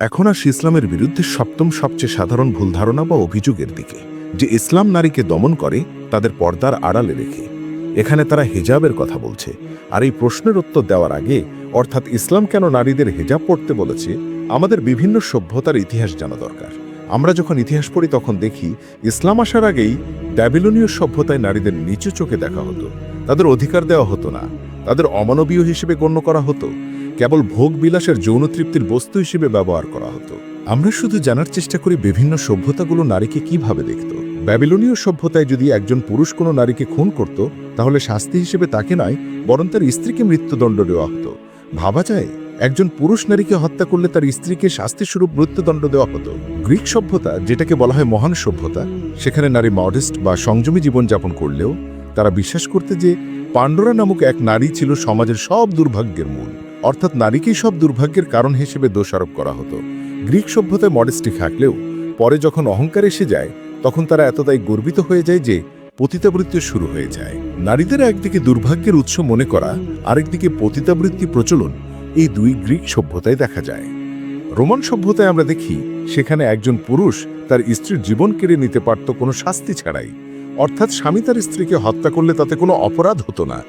এখন আসি ইসলামের বিরুদ্ধে সপ্তম সবচেয়ে সাধারণ ভুল ধারণা বা অভিযোগের দিকে, যে ইসলাম নারীকে দমন করে তাদের পর্দার আড়ালে রেখে। এখানে তারা হেজাবের কথা বলছে, আর এই প্রশ্নের উত্তর দেওয়ার আগে, অর্থাৎ ইসলাম কেন নারীদের হেজাব পড়তে বলেছে, আমাদের বিভিন্ন সভ্যতার ইতিহাস জানা দরকার। আমরা যখন ইতিহাস পড়ি তখন দেখি, ইসলাম আসার আগেই ব্যাবিলনীয় সভ্যতায় নারীদের নিচু চোখে দেখা হতো। তাদের অধিকার দেওয়া হতো না। তাদের অমানবীয় হিসেবে গণ্য করা হতো। কেবল ভোগ বিলাসের যৌন তৃপ্তির বস্তু হিসেবে ব্যবহার করা হতো। আমরা শুধু জানার চেষ্টা করি বিভিন্ন সভ্যতাগুলো নারীকে কীভাবে দেখত। ব্যাবিলনীয় সভ্যতায় যদি একজন পুরুষ কোনো নারীকে খুন করত, তাহলে শাস্তি হিসেবে তাকে নয়, বরং তার স্ত্রীকে মৃত্যুদণ্ড দেওয়া হতো। ভাবা যায়, একজন পুরুষ নারীকে হত্যা করলে তার স্ত্রীকে শাস্তিস্বরূপ মৃত্যুদণ্ড দেওয়া হতো। গ্রিক সভ্যতা, যেটাকে বলা হয় মহান সভ্যতা, সেখানে নারী মডেস্ট বা সংযমী জীবনযাপন করলেও তারা বিশ্বাস করতে যে পাণ্ডরা নামক এক নারী ছিল সমাজের সব দুর্ভাগ্যের মূল। অর্থাৎ নারীকেই সব দুর্ভাগ্যের কারণ হিসেবে দোষারোপ করা হতো। গ্রিক সভ্যতায় মডেস্টি থাকলেও, পরে যখন অহংকার এসে যায়, তখন তারা এতটাই গর্বিত হয়ে যায় যে পতিতাবৃত্তি শুরু হয়ে যায়। নারীদের একদিকে দুর্ভাগ্যের উৎস মনে করা, আরেকদিকে পতিতাবৃত্তি প্রচলন এই দুই গ্রিক সভ্যতায় দেখা যায়। রোমান সভ্যতায় আমরা দেখি, সেখানে একজন পুরুষ তার স্ত্রীর জীবন কেড়ে নিতে পারত কোনো শাস্তি ছাড়াই। অর্থাৎ স্বামী তার স্ত্রীকে হত্যা করলে তাতে কোনো অপরাধ হতো না।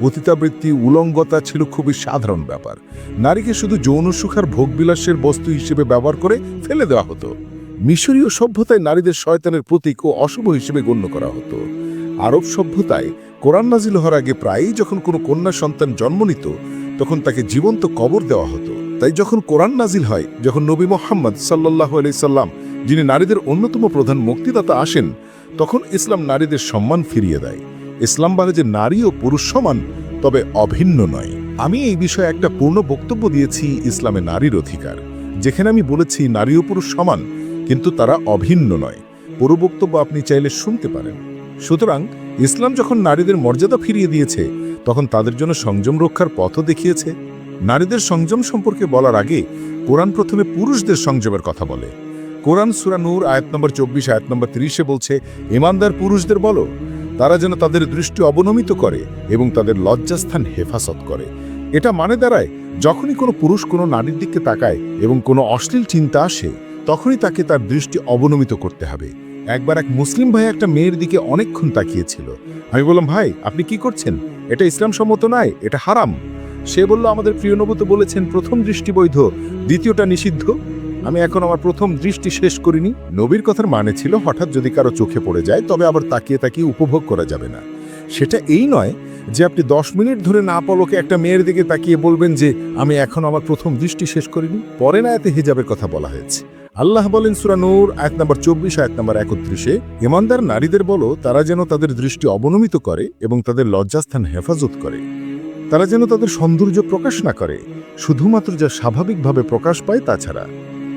পতিতাবৃত্তি, উলঙ্গতা ছিল খুবই সাধারণ ব্যাপার। নারীকে শুধু যৌন সুখার ভোগবিলাসের বস্তু হিসেবে ব্যবহার করে ফেলে দেওয়া হতো। মিশরীয় সভ্যতায় নারীদের শয়তানের প্রতীক ও অশুভ হিসেবে গণ্য করা হতো। আরব সভ্যতায় কোরআন নাজিল হওয়ার আগে প্রায়ই যখন কোনো কন্যা সন্তান জন্ম নিত, তখন তাকে জীবন্ত কবর দেওয়া হতো। তাই যখন কোরআন নাজিল হয়, যখন নবী মোহাম্মদ সাল্লাহ সাল্লাম, যিনি নারীদের অন্যতম প্রধান মুক্তিদাতা আসেন, তখন ইসলাম নারীদের সম্মান ফিরিয়ে দেয়। ইসলাম বলে যে নারী ও পুরুষ সমান, তবে অভিন্ন নয়। আমি এই বিষয়ে একটা পূর্ণ বক্তব্য দিয়েছি ইসলামে নারীর অধিকার। যেখানে আমি বলেছি নারী ও পুরুষ সমান, কিন্তু তারা অভিন্ন নয়। পুরো বক্তব্য আপনি চাইলে শুনতে পারেন। সুতরাং, ইসলাম যখন নারীদের মর্যাদা ফিরিয়ে দিয়েছে, তখন তাদের জন্য সংযম রক্ষার পথও দেখিয়েছে। নারীদের সংযম সম্পর্কে বলার আগে, কোরআন প্রথমে পুরুষদের সংযমের কথা বলে। কোরআন সুরা নূর, আয়াত নম্বর চব্বিশ, আয়াত নম্বর তিরিশে বলছে, ইমানদার পুরুষদের বলো। তারা যেন তাদের দৃষ্টি অবনমিত করে এবং তাদের লজ্জাস্থান হেফাজত করে। এটা মানে দাঁড়ায়, যখনই কোনো পুরুষ কোনো নারীর দিকে তাকায় এবং কোনো অশ্লীল চিন্তা আসে, তখনই তাকে তার দৃষ্টি অবনমিত করতে হবে। একবার এক মুসলিম ভাই একটা মেয়ের দিকে অনেকক্ষণ তাকিয়েছিল। আমি বললাম, ভাই, আপনি কি করছেন? এটা ইসলাম সম্মত নয়, এটা হারাম। সে বলল, আমাদের প্রিয় নবত বলেছেন, প্রথম দৃষ্টি বৈধ দ্বিতীয়টা নিষিদ্ধ। আমি এখন আমার প্রথম দৃষ্টি শেষ করিনি। নবীর কথার মানে ছিল, হঠাৎ যদি কারও চোখে পড়ে যায়, তবে আবার তাকিয়ে তাকিয়ে উপভোগ করা যাবে না। সেটা এই নয় যে আপনি দশ মিনিট ধরে না পলকে একটা মেয়ের দিকে তাকিয়ে বলবেন যে, আমি এখন আমার প্রথম দৃষ্টি শেষ করিনি। পরে না এতে হিজাবের কথা বলা হয়েছে। আল্লাহ বলেন, সুরা নূর, আয়াত নম্বর চব্বিশ, আয়াত নম্বর একত্রিশে, ইমানদার নারীদের বলো, তারা যেন তাদের দৃষ্টি অবনমিত করে এবং তাদের লজ্জাস্থান হেফাজত করে। তারা যেন তাদের সৌন্দর্য প্রকাশ না করে। শুধুমাত্র যা স্বাভাবিকভাবে প্রকাশ পায় তাছাড়া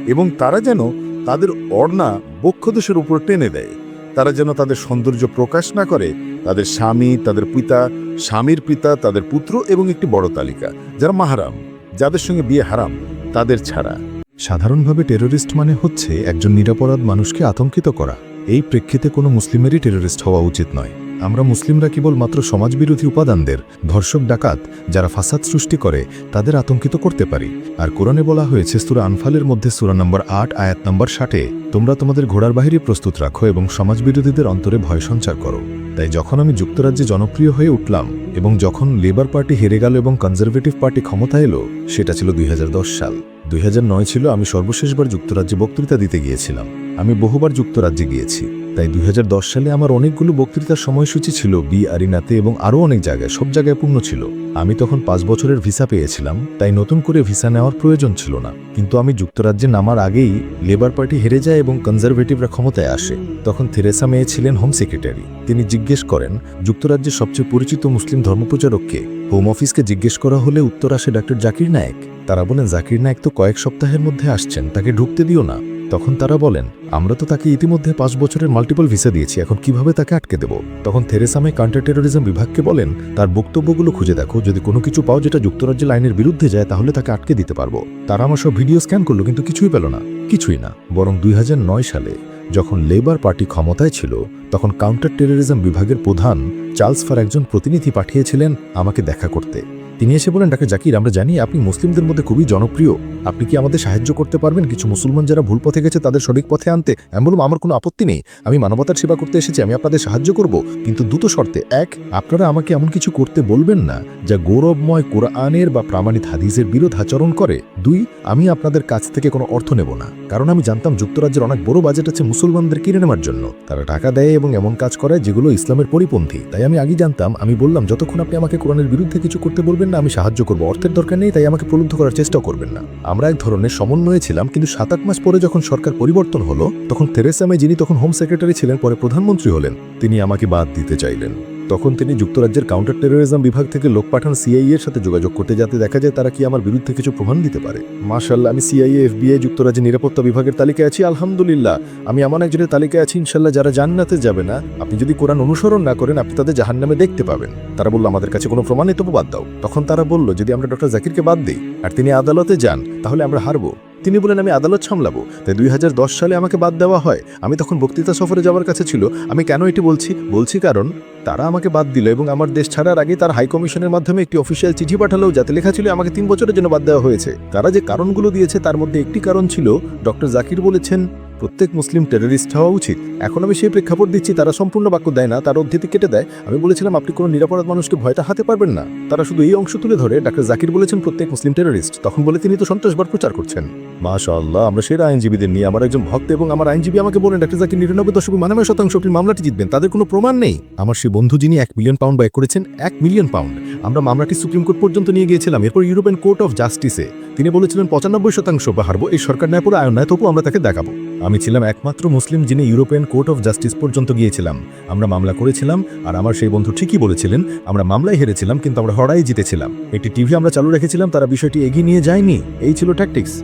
এবং তারা যেন তাদের অর্ণা বক্ষদেশের উপর টেনে দেয়। তারা যেন তাদের সৌন্দর্য প্রকাশ না করে, তাদের স্বামী, তাদের পিতা, স্বামীর পিতা, তাদের পুত্র এবং একটি বড় তালিকা, যারা মাহারাম, যাদের সঙ্গে বিয়ে হারাম, তাদের ছাড়া। সাধারণভাবে টেরোরিস্ট মানে হচ্ছে একজন নিরাপরাধ মানুষকে আতঙ্কিত করা। এই প্রেক্ষিতে কোনো মুসলিমেরই টেরোরিস্ট হওয়া উচিত নয়। আমরা মুসলিমরা কেবল মাত্র সমাজবিরোধী উপাদানদের, ধর্ষক, ডাকাত যারা ফাসাদ সৃষ্টি করে, তাদের আতঙ্কিত করতে পারি। আর কোরআনে বলা হয়েছে, সুরা আনফালের মধ্যে সুরা নম্বর আট, আয়াত নম্বর ষাটে, তোমরা তোমাদের ঘোড়ার বাহিরে প্রস্তুত রাখো এবং সমাজবিরোধীদের অন্তরে ভয় সঞ্চার করো। তাই যখন আমি যুক্তরাজ্যে জনপ্রিয় হয়ে উঠলাম এবং যখন লেবার পার্টি হেরে গেল এবং কনজারভেটিভ পার্টি ক্ষমতা এলো, সেটা ছিল দুই হাজার দশ সাল। দুই হাজার নয় ছিল আমি সর্বশেষবার যুক্তরাজ্যে বক্তৃতা দিতে গিয়েছিলাম। আমি বহুবার যুক্তরাজ্যে গিয়েছি। তাই দুই হাজার দশ সালে আমার অনেকগুলো বক্তৃতার সময়সূচি ছিল বি আরিনাতে এবং আরও অনেক জায়গায়, সব জায়গায় পূর্ণ ছিল। আমি তখন পাঁচ বছরের ভিসা পেয়েছিলাম, তাই নতুন করে ভিসা নেওয়ার প্রয়োজন ছিল না। কিন্তু আমি যুক্তরাজ্যে নামার আগেই লেবার পার্টি হেরে যায় এবং কনজারভেটিভরা ক্ষমতায় আসে। তখন থেরেসা মেয়ে ছিলেন হোম সেক্রেটারি। তিনি জিজ্ঞেস করেন, যুক্তরাজ্যের সবচেয়ে পরিচিত মুসলিম ধর্মপ্রচারককে হোম অফিসকে জিজ্ঞেস করা হলে উত্তর আসে ডাক্তার জাকির নায়েক। তারা বলেন, জাকির নায়েক তো কয়েক সপ্তাহের মধ্যে আসছেন, তাকে ঢুকতে দিও না। তখন তারা বলেন, আমরা তো তাকে ইতিমধ্যে পাঁচ বছরের মাল্টিপল ভিসা দিয়েছি, এখন কীভাবে তাকে আটকে দেব? তখন থেরেসামে কাউন্টার টেরোরিজম বিভাগকে বলেন, তার বক্তব্যগুলো খুঁজে দেখো, যদি কোনো কিছু পাও যেটা যুক্তরাজ্যের লাইনের বিরুদ্ধে যায়, তাহলে তাকে আটকে দিতে পারব। তারা আমার সব ভিডিও স্ক্যান করল, কিন্তু কিছুই পেল না, কিছুই না, বরং দুই হাজার নয় সালে যখন লেবার পার্টি ক্ষমতায় ছিল, তখন কাউন্টার টেরোরিজম বিভাগের প্রধান চার্লস ফার একজন প্রতিনিধি পাঠিয়েছিলেন আমাকে দেখা করতে। তিনি এসে বলেন, ডাক্তার জাকির, আমরা জানি আপনি মুসলিমদের মধ্যে খুবই জনপ্রিয়। আপনি কি আমাদের সাহায্য করতে পারবেন? কিছু মুসলমান যারা ভুল পথে গেছে, তাদের সঠিক পথে আনতে। আমি বললাম, আমার কোনো আপত্তি নেই। আমি মানবতার সেবা করতে এসেছি, আমি আপনাদের সাহায্য করব। কিন্তু দুটো শর্তে। এক, আপনারা আমাকে এমন কিছু করতে বলবেন না, যা গৌরবময় কোরআনের বা প্রামাণিক হাদিসের বিরোধাচরণ করে। দুই, আমি আপনাদের কাছ থেকে কোনো অর্থ নেব না। কারণ আমি জানতাম যুক্তরাজ্যের অনেক বড় বাজেট আছে মুসলমানদের কিনে নেওয়ার জন্য। তারা টাকা দেয় এবং এমন কাজ করে যেগুলো ইসলামের পরিপন্থী। তাই আমি আগে জানতাম, আমি বললাম, যতক্ষণ আপনি আমাকে কোরআনের বিরুদ্ধে কিছু করতে বলবেন না, আমি সাহায্য করব। অর্থের দরকার নেই, তাই আমাকে প্রলুব্ধ করার চেষ্টা করবেন না। আমরা এক ধরনের সমন্বয়ে ছিলাম, কিন্তু সাত আট মাস পরে যখন সরকার পরিবর্তন হলো, তখন থেরেসা মে যিনি তখন হোম সেক্রেটারি ছিলেন, পরে প্রধানমন্ত্রী হলেন, তিনি আমাকে বাদ দিতে চাইলেন। তখন তিনি যুক্তরাজ্যের কাউন্টার টেরোরিজম বিভাগ থেকে লোক পাঠান সিআইএ এর সাথে যোগাযোগ করতে যাতে দেখা যায় তারা কি আমার বিরুদ্ধে কিছু প্রমাণ দিতে পারে। মাশাল্লাহ আমি সিআইএ এফবিআই যুক্তরাজ্যের নিরাপত্তা বিভাগের তালিকায় আছি, আলহামদুলিল্লাহ। আমি এমন একজনের তালিকায় আছি ইনশাল্লাহ যারা জান্নাতে যাবে না। আপনি যদি কোরআন অনুসরণ না করেন, আপনি তাদের জাহান্নামে দেখতে পাবেন। তারা বলল, আমাদের কাছে কোনো প্রমাণ তবু বাদ দাও। তখন তারা বলল, যদি আমরা ডক্টর জাকিরকে বাদ দিই, আর তিনি আদালতে যান, তাহলে আমরা হারবো। তিনি বলেন, আমি আদালত সামলাবো। তাই দু হাজার দশ সালে আমাকে বাদ দেওয়া হয়। আমি তখন বক্তৃতা সফরে যাওয়ার কাছে ছিল। আমি কেন এটি বলছি? বলছি কারণ তারা আমাকে বাদ দিল এবং আমার দেশ ছাড়ার আগে তার হাইকমিশনের মাধ্যমে একটি অফিসিয়াল চিঠি পাঠালেও যাতে লেখা ছিল, আমাকে তিন বছরের জন্য বাদ দেওয়া হয়েছে। তারা যে কারণগুলো দিয়েছে, তার মধ্যে একটি কারণ ছিল, ডক্টর জাকির বলেছেন প্রত্যেক মুসলিম টেররিস্ট হওয়া উচিত। এখন আমি সেই প্রেক্ষাপট দিচ্ছি, তারা সম্পূর্ণ বাক্য দেয় না, তার অধ্যেতি কেটে দেয়। আমি বলেছিলাম, আপনি কোনো নিরাপরাধ মানুষকে ভয়টা হাতে পারবেন না। তারা শুধু এই অংশ তুলে ধরে, ডাক্তার জাকির বলেছেন, প্রত্যেক মুসলিম টেররিস্ট তখন বলে তিনি তো সন্ত্রাসবাদ প্রচার করছেন। মাশাআল্লাহ, আমরা সেরা আইনজীবীদের নিয়ে আমার একজন ভক্ত এবং আমার আইনজীবী আমাকে বলেন, ডাক্তার জাকির, নিরানব্বই দশক মানানব্বই শতাংশ আপনি মামলাটি জিতবেন, তাদের কোনো প্রমাণ নেই। আমার সেই বন্ধু যিনি এক মিলিয়ন পাউন্ড ব্যয় করেছেন, এক মিলিয়ন পাউন্ড আমরা মামলাটি সুপ্রিম কোর্ট পর্যন্ত নিয়ে গিয়েছিলাম, এরপর ইউরোপিয়ান কোর্ট অফ জাস্টিসে। তিনি বলেছিলেন, পঁচানব্বই শতাংশ বা হারবো এই সরকার ন্যায় পরে আয়ন নয় তবু আমরা তাকে দেখাবো। আমি ছিলাম একমাত্র মুসলিম যিনি ইউরোপিয়ান কোর্ট অফ জাস্টিস পর্যন্ত গিয়েছিলাম। আমরা মামলা করেছিলাম, আর আমার সেই বন্ধু ঠিকই বলেছিলেন, আমরা মামলায় হেরেছিলাম, কিন্তু আমরা হড়াই জিতেছিলাম। একটি টিভি আমরা চালু রেখেছিলাম, তারা বিষয়টি এগিয়ে নিয়ে যায়নি। এই ছিল ট্যাকটিক্স